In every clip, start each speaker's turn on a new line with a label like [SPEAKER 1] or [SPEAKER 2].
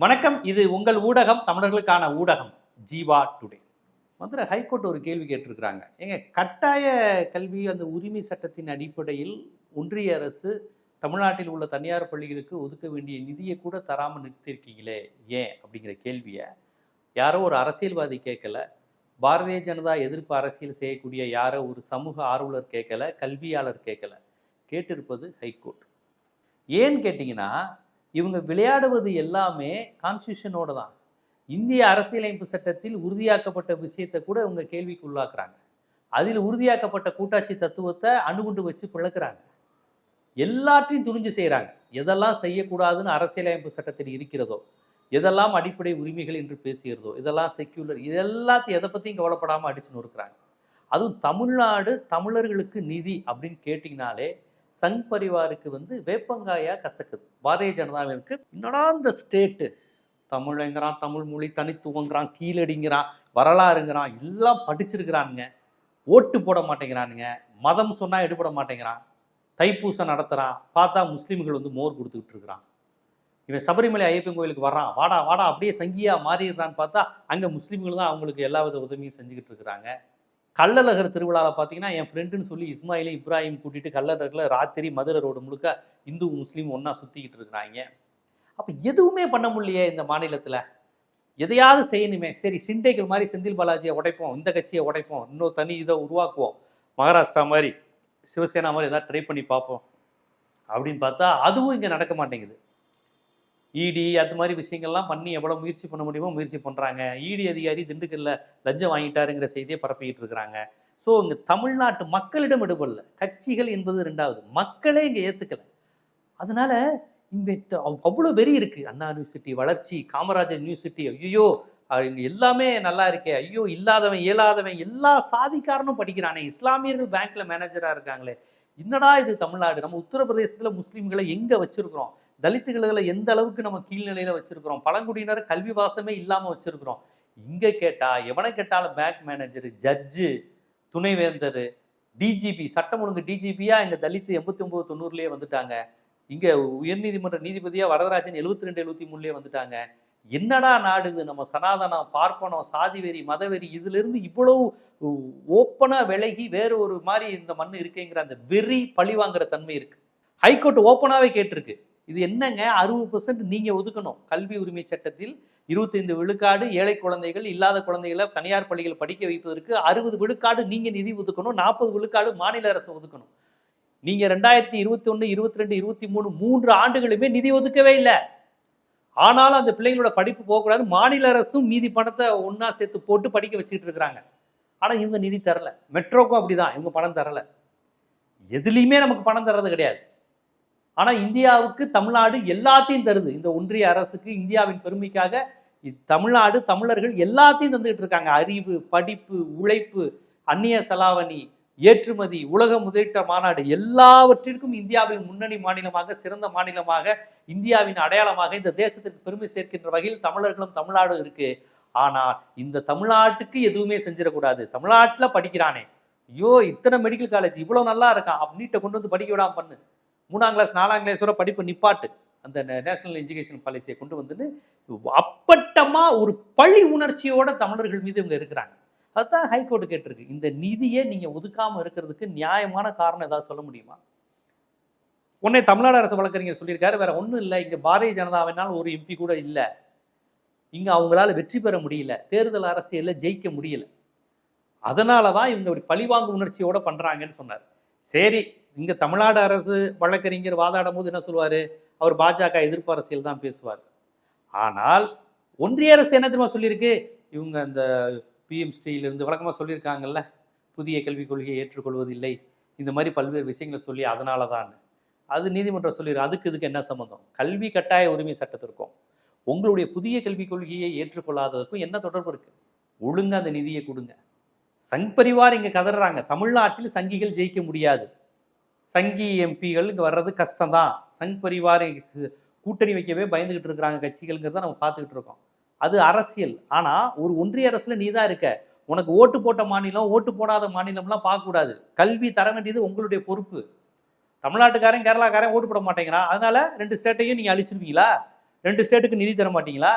[SPEAKER 1] வணக்கம். இது உங்கள் ஊடகம் தமிழர்களுக்கான ஊடகம் ஜீவா டுடே. மதுரை ஹைகோர்ட் ஒரு கேள்வி கேட்டிருக்கிறாங்க. ஏங்க கட்டாய கல்வி அந்த உரிமை சட்டத்தின் அடிப்படையில் ஒன்றிய அரசு தமிழ்நாட்டில் உள்ள தனியார் பள்ளிகளுக்கு ஒதுக்க வேண்டிய நிதியை கூட தராமல் நிறுத்திருக்கீங்களே ஏன்? அப்படிங்கிற கேள்வியை யாரோ ஒரு அரசியல்வாதி கேட்கல. பாரதிய ஜனதா எதிர்ப்பு அரசியல் செய்யக்கூடிய யாரோ ஒரு சமூக ஆர்வலர் கேட்கல கல்வியாளர் கேட்கல. கேட்டிருப்பது ஹைகோர்ட். ஏன்னு கேட்டிங்கன்னா இவங்க விளையாடுவது எல்லாமே கான்ஸ்டியூஷனோட தான். இந்திய அரசியலமைப்பு சட்டத்தில் உறுதியாக்கப்பட்ட விஷயத்தை கூட இவங்க கேள்விக்கு உள்ளாக்குறாங்க. அதில் உறுதியாக்கப்பட்ட கூட்டாட்சி தத்துவத்தை அணுகுண்டு வச்சு பிளக்குறாங்க. எல்லாற்றையும் துணிஞ்சு செய்கிறாங்க எதெல்லாம் செய்யக்கூடாதுன்னு அரசியலமைப்பு சட்டத்தில் இருக்கிறதோ எதெல்லாம் அடிப்படை உரிமைகள் என்று பேசுகிறதோ இதெல்லாம் செக்யூலர் இது எல்லாத்தையும் எதை பற்றியும் கவலைப்படாமல் அடிச்சு இருக்கிறாங்க அதுவும் தமிழ்நாடு தமிழர்களுக்கு நிதி அப்படின்னு கேட்டிங்கனாலே சங் பரிவாருக்கு வந்து வேப்பங்காயா கசக்குது. பாரதிய ஜனதாவிற்கு என்னடா இந்த ஸ்டேட்டு? தமிழ்ங்கிறான் தமிழ் மொழி தனித்துவங்கிறான் கீழடிங்கிறான் வரலாறுங்கிறான் எல்லாம் படிச்சிருக்கிறானுங்க. ஓட்டு போட மாட்டேங்கிறானுங்க. மதம் சொன்னால் எடுபட மாட்டேங்கிறான். தைப்பூசம் நடத்துகிறான் பார்த்தா முஸ்லீம்கள் வந்து மோர் கொடுத்துக்கிட்டு இருக்கிறான். இவன் சபரிமலை ஐயப்பன் கோயிலுக்கு வர்றான். வாடா வாடா அப்படியே சங்கியாக மாறிடுறான்னு பார்த்தா அங்கே முஸ்லீம்கள் தான் அவங்களுக்கு எல்லா வித உதவியும் செஞ்சுக்கிட்டு இருக்கிறாங்க. கள்ளழகர் திருவிழாவில் பார்த்தீங்கன்னா என் ஃப்ரெண்டுன்னு சொல்லி இஸ்மாயிலி இப்ராஹிம் கூட்டிட்டு கள்ளழகரில் ராத்திரி மதுரை ரோடு முழுக்க இந்து முஸ்லீம் ஒன்றா சுற்றிக்கிட்டு இருக்கிறாங்க. அப்போ எதுவுமே பண்ண முடியலையே இந்த மாநிலத்தில்? எதையாவது செய்யணுமே. சரி சிண்டைகள் மாதிரி செந்தில் பாலாஜியை உடைப்போம் இந்த கட்சியை உடைப்போம் இன்னும் தனி இதை உருவாக்குவோம் மகாராஷ்டிரா மாதிரி சிவசேனா மாதிரி எதாவது ட்ரை பண்ணி பார்ப்போம் அப்படின்னு பார்த்தா அதுவும் இங்கே நடக்க மாட்டேங்குது. இடி அது மாதிரி விஷயங்கள்லாம் பண்ணி எவ்வளோ முயற்சி பண்ண முடியுமோ முயற்சி பண்ணுறாங்க இடி அதிகாரி திண்டுக்கல்ல லஞ்சம் வாங்கிட்டாருங்கிற செய்தியை பரப்பிக்கிட்டு இருக்கிறாங்க. ஸோ இங்கே தமிழ்நாட்டு மக்களிடம் எடுபடல கட்சிகள் என்பது ரெண்டாவது மக்களே இங்கே ஏற்றுக்கல அதனால இங்கே அவ்வளோ வெறி இருக்குது அண்ணா யூனிவர்சிட்டி வளர்ச்சி காமராஜர் யூனிவர்சிட்டி ஐயோ இங்கே எல்லாமே நல்லா இருக்கே. ஐயோ இல்லாதவன் இயலாதவன் எல்லா சாதிக்காரனும் படிக்கிறானே. இஸ்லாமியர்கள் பேங்க்ல மேனேஜராக இருக்காங்களே. என்னடா இது தமிழ்நாடு? நம்ம உத்தரப்பிரதேசத்தில் முஸ்லீம்களை எங்கே வச்சிருக்கிறோம்? தலித்துகளை எந்த அளவுக்கு நம்ம கீழ்நிலையில வச்சிருக்கிறோம்? பழங்குடியினர் கல்வி வாசமே இல்லாம வச்சிருக்கிறோம். இங்க கேட்டா எவனை கேட்டாலும் பேங்க் மேனேஜர் ஜட்ஜு துணைவேந்தர் டிஜிபி சட்டம் ஒழுங்கு டிஜிபியா இங்க தலித்து எண்பத்தி ஒன்பது தொண்ணூறுலயே வந்துட்டாங்க. இங்க உயர்நீதிமன்ற நீதிபதியா வரதராஜன் எழுபத்தி ரெண்டு எழுபத்தி மூணுலயே வந்துட்டாங்க. என்னடா நாடு இது? நம்ம சனாதனம் பார்ப்பனம் சாதிவெறி மதவெறி இதுல இருந்து இவ்வளவு ஓப்பனா விலகி வேற ஒரு மாதிரி இந்த மண் இருக்குங்கிற அந்த வெறி பழி வாங்குற தன்மை இருக்கு. ஹைகோர்ட் ஓப்பனாவே கேட்டிருக்கு. இது என்னங்க? அறுபது பர்சன்ட் நீங்க ஒதுக்கணும். கல்வி உரிமை சட்டத்தில் இருபத்தைந்து விழுக்காடு ஏழை குழந்தைகள் இல்லாத குழந்தைகளை தனியார் பள்ளிகள் படிக்க வைப்பதற்கு அறுபது விழுக்காடு நீங்க நிதி ஒதுக்கணும். நாற்பது விழுக்காடு மாநில அரசு ஒதுக்கணும். நீங்க ரெண்டாயிரத்தி இருபத்தி ஒன்று இருபத்தி ரெண்டு இருபத்தி மூணு மூன்று ஆண்டுகளுமே நிதி ஒதுக்கவே இல்லை. ஆனாலும் அந்த பிள்ளைங்களோட படிப்பு போகக்கூடாது. மாநில அரசும் மீதி பணத்தை ஒன்னா சேர்த்து போட்டு படிக்க வச்சுட்டு இருக்கிறாங்க. ஆனால் இவங்க நிதி தரல. மெட்ரோக்கும் அப்படிதான். இவங்க பணம் தரல. எதுலையுமே நமக்கு பணம் தர்றது கிடையாது. ஆனால் இந்தியாவுக்கு தமிழ்நாடு எல்லாத்தையும் தருது. இந்த ஒன்றிய அரசுக்கு இந்தியாவின் பெருமைக்காக தமிழ்நாடு தமிழர்கள் எல்லாத்தையும் தந்துகிட்டு இருக்காங்க. அறிவு படிப்பு உழைப்பு அந்நிய செலாவணி ஏற்றுமதி உலக முதலீட்ட மாநாடு எல்லாவற்றிற்கும் இந்தியாவின் முன்னணி மாநிலமாக சிறந்த மாநிலமாக இந்தியாவின் அடையாளமாக இந்த தேசத்திற்கு பெருமை சேர்க்கின்ற வகையில் தமிழர்களும் தமிழ்நாடும் இருக்கு. ஆனால் இந்த தமிழ்நாட்டுக்கு எதுவுமே செஞ்சிடக்கூடாது. தமிழ்நாட்டில் படிக்கிறானே. ஐயோ இத்தனை மெடிக்கல் காலேஜ் இவ்வளோ நல்லா இருக்கான். நீட்டை கொண்டு வந்து படிக்க விடாம பண்ணு. மூணாம் கிளாஸ் நாலாம் கிளாஸ் படிப்பு நிப்பாட்டு. அந்த நேஷனல் எஜுகேஷன் பாலிசியை கொண்டு வந்துன்னு அப்பட்டமா ஒரு பழி உணர்ச்சியோட தமிழர்கள் மீது இவங்க இருக்கிறாங்க. அதுதான் ஹைகோர்ட் கேட்டிருக்கு. இந்த நிதியை நீங்க ஒதுக்காம இருக்கிறதுக்கு நியாயமான காரணம் ஏதாவது சொல்ல முடியுமா? உடனே தமிழ்நாடு அரசு வழக்கறிஞர் சொல்லியிருக்காரு. வேற ஒன்றும் இல்லை. இங்க பாரதிய ஜனதாவினால் ஒரு எம்பி கூட இல்லை. இங்க அவங்களால வெற்றி பெற முடியல. தேர்தல் அரசியல்ல ஜெயிக்க முடியல. அதனால தான் இவங்க ஒரு பழிவாங்கு உணர்ச்சியோட பண்றாங்கன்னு சொன்னார். சரி இங்கே தமிழ்நாடு அரசு வழக்கறிஞர் வாதாடும் போது என்ன சொல்வார் அவர் பாஜக எதிர்ப்பு அரசியல் தான் பேசுவார். ஆனால் ஒன்றிய அரசு என்ன தெரியுமா சொல்லியிருக்கு? இவங்க அந்த பிஎம் வழக்கமாக சொல்லியிருக்காங்கல்ல புதிய கல்விக் கொள்கையை ஏற்றுக்கொள்வதில்லை. இந்த மாதிரி பல்வேறு விஷயங்களை சொல்லி அதனால தான் அது நீதிமன்றம் சொல்லிடு அதுக்கு இதுக்கு என்ன சம்மந்தம் கல்வி கட்டாய உரிமை சட்டத்திற்கும் உங்களுடைய புதிய கல்விக் கொள்கையை ஏற்றுக்கொள்ளாததற்கும் என்ன தொடர்பு இருக்குது ஒழுங்காக அந்த நிதியை கொடுங்க. சங் பரிவார் இங்கே கதறாங்க. தமிழ்நாட்டில் சங்கிகள் ஜெயிக்க முடியாது. சங்கி எம்பிகள் இங்கே வர்றது கஷ்டம் தான் சங் பரிவார் கூட்டணி வைக்கவே பயந்துகிட்டு இருக்கிறாங்க கட்சிகள்ங்கிறத நம்ம பார்த்துக்கிட்டு இருக்கோம். அது அரசியல். ஆனால் ஒரு ஒன்றிய அரசில் நீ தான் இருக்க. உனக்கு ஓட்டு போட்ட மாநிலம் ஓட்டு போடாத மாநிலம்லாம் பார்க்கக்கூடாது. கல்வி தர வேண்டியது உங்களுடைய பொறுப்பு. தமிழ்நாட்டுக்காரன் கேரளாக்காரன் ஓட்டு போட மாட்டேங்கிறான். அதனால ரெண்டு ஸ்டேட்டையும் நீங்கள் அழிச்சிருவீங்களா? ரெண்டு ஸ்டேட்டுக்கு நிதி தர மாட்டீங்களா?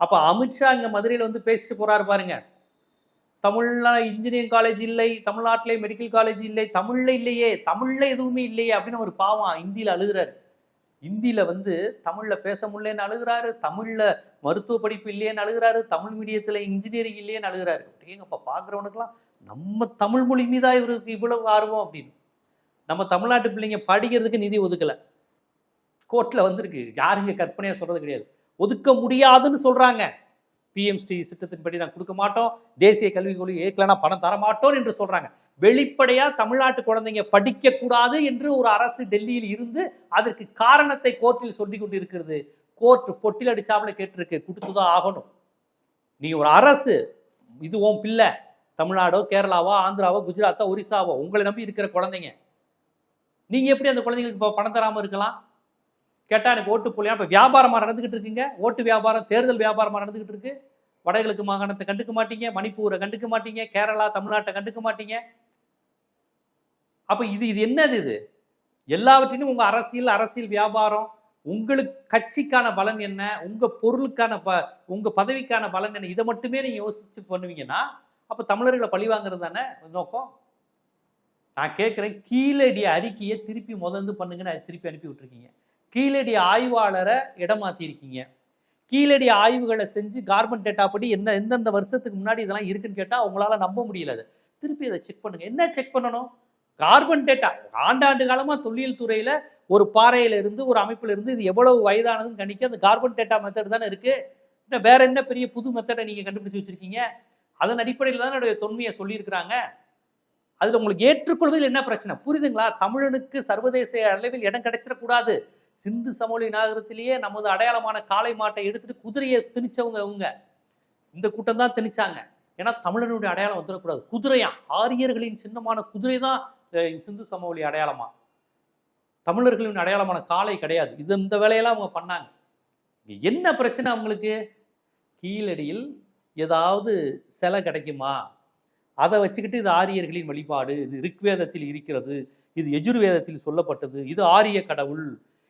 [SPEAKER 1] அப்போ அமித்ஷா இங்கே மதுரையில் வந்து பேசிட்டு போறாரு பாருங்க. தமிழ்ல இன்ஜினியரிங் காலேஜ் இல்லை தமிழ்நாட்டிலே மெடிக்கல் காலேஜ் இல்லை தமிழ்ல இல்லையே தமிழ்ல எதுவுமே இல்லையே அப்படின்னு ஒரு பாவம் இந்தியில அழுகுறாரு. இந்தியில வந்து தமிழ்ல பேச முடியலன்னு அழுகுறாரு தமிழ்ல மருத்துவ படிப்பு இல்லையேன்னு அழுகுறாரு தமிழ் மீடியத்துல இன்ஜினியரிங் இல்லையேன்னு அழுகுறாரு. அப்படியேங்கப்பா பாக்குறவனுக்குலாம் நம்ம தமிழ் மொழி மீதா இவருக்கு இவ்வளவு ஆர்வம் அப்படின்னு. நம்ம தமிழ்நாட்டு பிள்ளைங்க படிக்கிறதுக்கு நிதி ஒதுக்கல. கோர்ட்ல வந்திருக்கு. யாருங்க கற்பனையா சொல்றது கிடையாது. ஒதுக்க முடியாதுன்னு சொல்றாங்க. பிஎம்ஸ்டி திட்டத்தின்படி நான் கொடுக்க மாட்டோம். தேசிய கல்விக் கொள்கை ஏற்கலனா பணம் தர மாட்டோம் என்று சொல்றாங்க. வெளிப்படையா தமிழ்நாட்டு குழந்தைங்க படிக்க கூடாது என்று ஒரு அரசு டெல்லியில் இருந்து அதற்கு காரணத்தை கோர்ட்டில் சொல்லி கொண்டு இருக்கிறது கோர்ட் பொட்டில் அடிச்சாமல கேட்டிருக்கு கொடுத்துதான் ஆகணும். நீ ஒரு அரசு இது உன் பிள்ளை. தமிழ்நாடோ கேரளாவோ ஆந்திராவோ குஜராத்தோ ஒரிசாவோ உங்களை நம்பி இருக்கிற குழந்தைங்க. நீங்க எப்படி அந்த குழந்தைங்களுக்கு இப்போ பணம் தராமல் இருக்கலாம்? கேட்டால் எனக்கு ஓட்டு போலியா இப்போ வியாபாரமாக நடந்துக்கிட்டு இருக்குங்க? ஓட்டு வியாபாரம் தேர்தல் வியாபாரமாக நடந்துகிட்டு இருக்கு. வடகிழக்கு மாகாணத்தை கண்டுக்க மாட்டீங்க மணிப்பூரை கண்டுக்க மாட்டீங்க கேரளா தமிழ்நாட்டை கண்டுக்க மாட்டீங்க. அப்போ இது இது என்னது இது? எல்லாவற்றிலும் உங்கள் அரசியல் அரசியல் வியாபாரம் உங்களுக்கு கட்சிக்கான பலன் என்ன? உங்கள் பொருளுக்கான ப உங்கள் பதவிக்கான பலன் என்ன? இதை மட்டுமே நீங்கள் யோசிச்சு பண்ணுவீங்கன்னா அப்போ தமிழர்களை பழி வாங்குறது தானே நோக்கம்? நான் கேட்குறேன் கீழடி அறிக்கையை திருப்பி முதந்து பண்ணுங்கன்னு அதை திருப்பி அனுப்பி விட்டுருக்கீங்க. கீழடி ஆய்வாளரை இடமாற்றிருக்கீங்க கீழடி ஆய்வுகளை செஞ்சு கார்பன் டேட்டா படி என்ன எந்தெந்த வருஷத்துக்கு முன்னாடி இதெல்லாம் இருக்குன்னு கேட்டால் அவங்களால நம்ப முடியல அது. திருப்பி அதை செக் பண்ணுங்க. என்ன செக் பண்ணணும்? கார்பன் டேட்டா ஆண்டாண்டு காலமாக தொல்லியல் துறையில் ஒரு பாறையில இருந்து ஒரு அமைப்புல இருந்து இது எவ்வளவு வயதானதுன்னு கணிக்க அந்த கார்பன் டேட்டா மெத்தட் தானே இருக்கு. இன்னும் வேற என்ன பெரிய புது மெத்தடை நீங்க கண்டுபிடிச்சு வச்சிருக்கீங்க? அதன் அடிப்படையில் தான் என்னுடைய தொன்மையை சொல்லியிருக்கிறாங்க. அதில் உங்களுக்கு ஏற்றுக்கொள்வதில் என்ன பிரச்சனை? புரியுதுங்களா தமிழனுக்கு சர்வதேச அளவில் இடம் கிடைச்சிடக்கூடாது. சிந்து சமவெளி நாகரத்திலேயே நமது அடையாளமான காளை மாட்டை எடுத்துட்டு குதிரையை திணிச்சவங்க அவங்க இந்த கூட்டம் தான் திணிச்சாங்க. ஏன்னா தமிழனுடைய அடையாளம் வந்துடக்கூடாது. குதிரையா? ஆரியர்களின் சின்னமான குதிரை தான் சிந்து சமவெளி அடையாளமா? தமிழர்களின் அடையாளமான காளை கிடையாது. இது இந்த வேலையெல்லாம் அவங்க பண்ணாங்க. என்ன பிரச்சனை அவங்களுக்கு? கீழடியில் ஏதாவது சிலை கிடைக்குமா? அதை வச்சுக்கிட்டு இது ஆரியர்களின் வழிபாடு. இது ரிக்வேதத்தில் இருக்கிறது. இது எஜுர்வேதத்தில் சொல்லப்பட்டது. இது ஆரிய கடவுள்.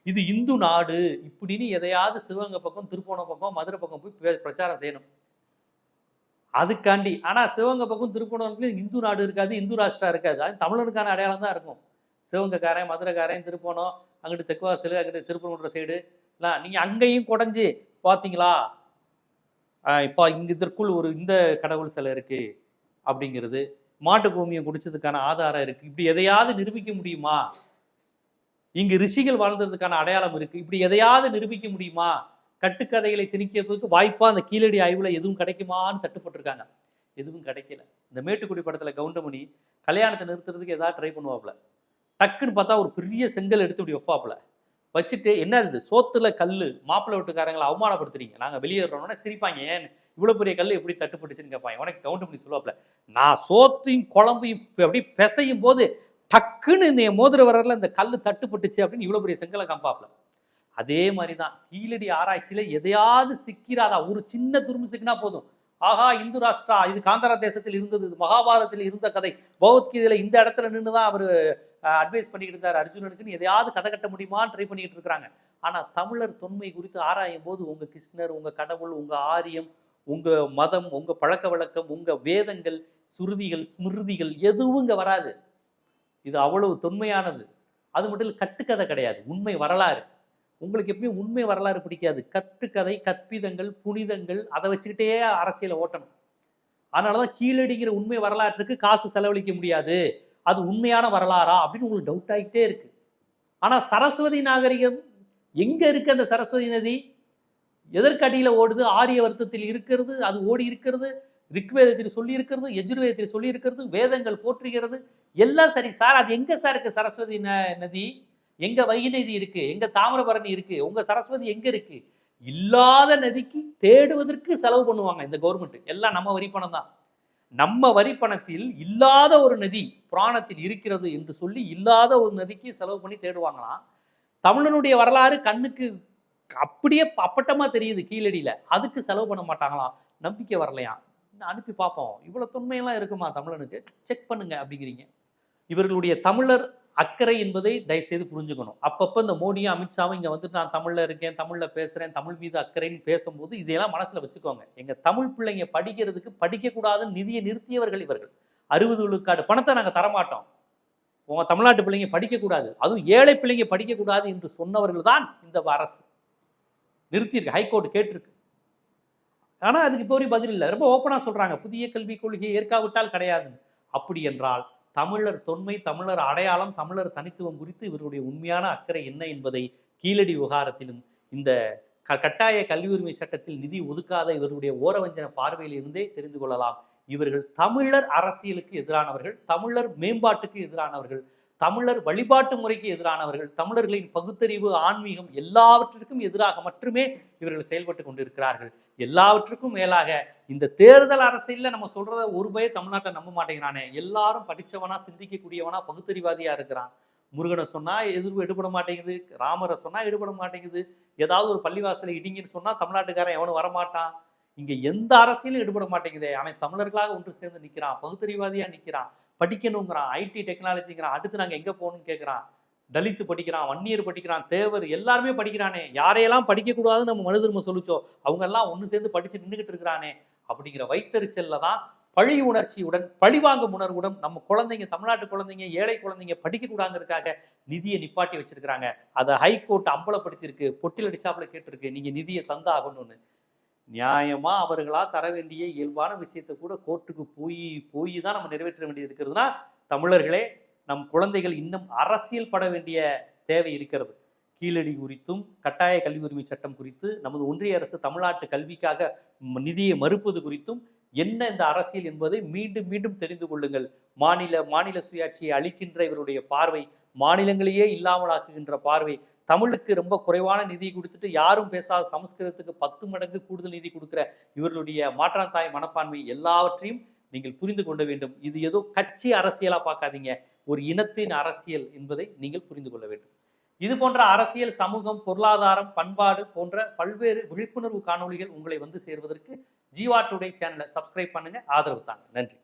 [SPEAKER 1] இது இந்து நாடு இப்படின்னு எதையாவது சிவகங்கை பக்கம் திருப்போணம் பக்கம் மதுரை பக்கம் போய் பிரச்சாரம் செய்யணும். அதுக்காண்டி ஆனால் சிவகங்கை பக்கம் திருப்போணம் இந்து நாடு இருக்காது இந்து ராஷ்டிரா இருக்காது. அது தமிழனுக்கான அடையாளம் தான் இருக்கும். சிவகங்கைக்காரன் மதுரைக்காரன் திருப்போணம் அங்கிட்டு தெக்குவாசல் அங்கிட்டு திருப்பூர் சைடு எல்லாம் நீங்கள் அங்கேயும் குடஞ்சி பார்த்தீங்களா இப்போ இங்க இதற்குள் ஒரு இந்த கடவுள் சிலை இருக்குது அப்படிங்கிறது மாட்டு கோமியம் குடிச்சதுக்கான ஆதாரம் இருக்குது இப்படி எதையாவது நிரூபிக்க முடியுமா? இங்கு ரிஷிகள் வாழ்ந்ததுக்கான அடையாளம் இருக்கு. இப்படி எதையாவது நிரூபிக்க முடியுமா? கட்டுக்கதைகளை திணிக்கிறதுக்கு வாய்ப்பா அந்த கீழடி ஆய்வுல எதுவும் கிடைக்குமான்னு தட்டுப்பட்டிருக்காங்க. எதுவும் கிடைக்கல. இந்த மேட்டுக்குடி படத்துல கவுண்டமணி கல்யாணத்தை நிறுத்துறதுக்கு ஏதாவது ட்ரை பண்ணுவாப்புல. டக்குன்னு பார்த்தா ஒரு பெரிய செங்கல் எடுத்து இப்படி வைப்பாப்புல. வச்சுட்டு என்ன இது? சோத்துல கல் மாப்பிள்ளை வீட்டுக்காரங்களை அவமானப்படுத்துறீங்க. நாங்க வெளியேறோம்னா சிரிப்பாங்க. ஏன்? இவ்வளவு பெரிய கல் எப்படி தட்டுப்பட்டுச்சுன்னு கேட்பாங்க உனக்கு கவுண்டமணி சொல்லுவாப்புல நான் சோத்தையும் குழம்பையும் அப்படி அப்படியே பிசையும் போது டக்குன்னு இந்த மோதிர வரல இந்த கல் தட்டுப்பட்டுச்சு அப்படின்னு இவ்வளோ பெரிய செங்கலை காம்பாப்ல அதே மாதிரி தான் கீழடி ஆராய்ச்சியில் எதையாவது சிக்கிறாதா? ஒரு சின்ன துரும்பு சிக்கினா போதும். ஆஹா இந்து ராஷ்டிரா இது காந்தாரா தேசத்தில் இருந்தது மகாபாரதத்தில் இருந்த கதை. பௌத்கீதையில் இந்த இடத்துல நின்று தான் அவர் அட்வைஸ் பண்ணிக்கிட்டு இருந்தார் அர்ஜுனனுக்குன்னு எதையாவது கதை கட்ட முடியுமான்னு ட்ரை பண்ணிக்கிட்டு இருக்கிறாங்க. ஆனால் தமிழர் தொன்மை குறித்து ஆராயும் போது உங்கள் கிருஷ்ணர் உங்கள் கடவுள் உங்கள் ஆரியம் உங்கள் மதம் உங்கள் பழக்க வழக்கம் உங்கள் வேதங்கள் சுருதிகள் ஸ்மிருதிகள் எதுவும் இங்கே வராது. இது அவ்வளவு தொன்மையானது. அது மட்டும் இல்லை கட்டுக்கதை கிடையாது. உண்மை வரலாறு. உங்களுக்கு எப்பயும் உண்மை வரலாறு பிடிக்காது. கட்டுக்கதை கற்பிதங்கள் புனிதங்கள் அதை வச்சுக்கிட்டே அரசியலை ஓட்டணும். அதனாலதான் கீழடிங்கிற உண்மை வரலாற்றுக்கு காசு செலவழிக்க முடியாது. அது உண்மையான வரலாறா அப்படின்னு உங்களுக்கு டவுட் ஆகிட்டே இருக்கு. ஆனால் சரஸ்வதி நாகரிகம் எங்கே இருக்கு அந்த சரஸ்வதி நதி? எதற்கடியில் ஓடுது? ஆரிய வருத்தத்தில் இருக்கிறது? அது ஓடி இருக்கிறது? ரிக்வேதத்தில் சொல்லியிருக்கிறது எஜுர்வேதத்தில் சொல்லி வேதங்கள் போற்றுகிறது. எல்லாம் சரி சார் அது எங்கே சார் இருக்குது சரஸ்வதி ந- நதி. எங்கே வைகை இருக்குது எங்கள் தாமிரபரணி இருக்குது உங்கள் சரஸ்வதி எங்கே இருக்குது இல்லாத நதிக்கு தேடுவதற்கு செலவு பண்ணுவாங்க இந்த கவர்மெண்ட் எல்லாம் நம்ம வரி பணம் தான். நம்ம வரி பணத்தில் இல்லாத ஒரு நதி புராணத்தில் இருக்கிறது என்று சொல்லி இல்லாத ஒரு நதிக்கு செலவு பண்ணி தேடுவாங்களாம். தமிழனுடைய வரலாறு கண்ணுக்கு அப்படியே அப்பட்டமாக தெரியுது கீழடியில். அதுக்கு செலவு பண்ண மாட்டாங்களாம். நம்பிக்கை வரலையாம். அனுப்பி பார்ப்போம். இவ்வளோ தொன்மையெல்லாம் இருக்குமா தமிழனுக்கு? செக் பண்ணுங்க அப்படிங்கிறீங்க. இவர்களுடைய தமிழர் அக்கறை என்பதை தயவு செய்து புரிஞ்சுக்கணும். அப்பப்போ இந்த மோடியும் அமித்ஷாவும் இங்கே வந்து நான் தமிழில் இருக்கேன் தமிழில் பேசுகிறேன் தமிழ் மீது அக்கறைன்னு பேசும்போது இதையெல்லாம் மனசில் வச்சுக்கோங்க. எங்கள் தமிழ் பிள்ளைங்க படிக்கிறதுக்கு படிக்கக்கூடாதுன்னு நிதியை நிறுத்தியவர்கள் இவர்கள். அறுபது விழுக்காடு பணத்தை நாங்கள் தரமாட்டோம். உங்கள் தமிழ்நாட்டு பிள்ளைங்க படிக்கக்கூடாது. அதுவும் ஏழை பிள்ளைங்க படிக்கக்கூடாது என்று சொன்னவர்கள் தான் இந்த அரசு. நிறுத்தியிருக்கு. ஹைகோர்ட் கேட்டிருக்கு. ஆனால் அதுக்கு இப்போ வரையும் பதில் இல்லை. ரொம்ப ஓப்பனாக சொல்கிறாங்க புதிய கல்விக் கொள்கையை ஏற்காவிட்டால் கிடையாதுன்னு. அப்படி என்றால் தமிழர் தொன்மை தமிழர் அடையாளம் தமிழர் தனித்துவம் குறித்து இவருடைய உண்மையான அக்கறை என்ன என்பதை கீழடி விவகாரத்திலும் இந்த க கட்டாய கல்வி உரிமை சட்டத்தில் நிதி ஒதுக்காத இவருடைய ஓரவஞ்சன பார்வையில் இருந்தே தெரிந்து கொள்ளலாம். இவர்கள் தமிழர் அரசியலுக்கு எதிரானவர்கள் தமிழர் மேம்பாட்டுக்கு எதிரானவர்கள். தமிழர் வழிபாட்டு முறைக்கு எதிரானவர்கள் தமிழர்களின் பகுத்தறிவு ஆன்மீகம் எல்லாவற்றிற்கும் எதிராக மட்டுமே இவர்கள் செயல்பட்டு கொண்டிருக்கிறார்கள். எல்லாவற்றுக்கும் மேலாக இந்த தேர்தல் அரசியலில் நம்ம சொல்றத ஒரு பய தமிழ்நாட்டை நம்ப மாட்டேங்கிறானே. எல்லாரும் படித்தவனா சிந்திக்கக்கூடியவனா பகுத்தறிவாதியா இருக்கிறான். முருகனை சொன்னா எதிர்ப்பு எடுபட மாட்டேங்குது ராமரை சொன்னா எடுபட மாட்டேங்குது. ஏதாவது ஒரு பள்ளிவாசலை இடிங்கன்னு சொன்னா தமிழ்நாட்டுக்காரன் எவனும் வரமாட்டான். இங்க எந்த அரசியலும் எடுபட மாட்டேங்குதே. அவன் தமிழர்களாக ஒன்று சேர்ந்து நிக்கிறான் பகுத்தறிவாதியா நிக்கிறான். படிக்கணுங்கிறான் ஐடி டெக்னாலஜிங்கிறான் அடுத்து நாங்கள் எங்கே போகணும்னு கேட்குறான் தலித்து படிக்கிறான் வன்னியர் படிக்கிறான் தேவர் எல்லாருமே படிக்கிறானே. யாரையெல்லாம் படிக்கக்கூடாதுன்னு நம்ம மனு சொல்லிச்சோ அவங்க எல்லாம் ஒன்று சேர்ந்து படித்து நின்றுக்கிட்டு இருக்கிறானே அப்படிங்கிற வைத்தறிச்சலில் தான் பழி உணர்ச்சியுடன் பழிவாங்கும் உணர்வுடன் நம்ம குழந்தைங்க தமிழ்நாட்டு குழந்தைங்க ஏழை குழந்தைங்க படிக்கக்கூடாங்கிறதுக்காக நிதியை நிப்பாட்டி வச்சிருக்கிறாங்க. அதை ஹைகோர்ட் அம்பலப்படுத்தியிருக்கு பொட்டில் அடிச்சாப்புல கேட்டிருக்கு நீங்கள் நிதியை தந்தாகணும்னு. நியாயமா அவர்களா தர வேண்டிய இயல்பான விஷயத்தை கூட கோர்ட்டுக்கு போய் போய் தான் நம்ம நிறைவேற்ற வேண்டியது இருக்கிறதுனா தமிழர்களே நம் குழந்தைகள் இன்னும் அரசியல் பட வேண்டிய தேவை இருக்கிறது. கீழடி குறித்தும் கட்டாய கல்வி உரிமை சட்டம் குறித்து நமது ஒன்றிய அரசு தமிழ்நாட்டு கல்விக்காக நிதியை மறுப்பது குறித்தும் என்ன இந்த அரசியல் என்பதை மீண்டும் மீண்டும் தெரிந்து கொள்ளுங்கள். மாநில மாநில சுயாட்சியை அளிக்கின்ற இவருடைய பார்வை மாநிலங்களையே இல்லாமலாக்குகின்ற பார்வை தமிழுக்கு ரொம்ப குறைவான நிதி கொடுத்துட்டு யாரும் பேசாத சமஸ்கிருதத்துக்கு பத்து மடங்கு கூடுதல் நிதி கொடுக்குற இவர்களுடைய மாற்றாந்தாய் மனப்பான்மை எல்லாவற்றையும் நீங்கள் புரிந்து கொள்ள வேண்டும். இது ஏதோ கட்சி அரசியலா பார்க்காதீங்க. ஒரு இனத்தின் அரசியல் என்பதை நீங்கள் புரிந்து கொள்ள வேண்டும். இது போன்ற அரசியல் சமூகம் பொருளாதாரம் பண்பாடு போன்ற பல்வேறு விழிப்புணர்வு காணொளிகள் உங்களை வந்து சேர்வதற்கு ஜீவா டுடே சேனலை சப்ஸ்கிரைப் பண்ணுங்க. ஆதரவு தாங்க. நன்றி.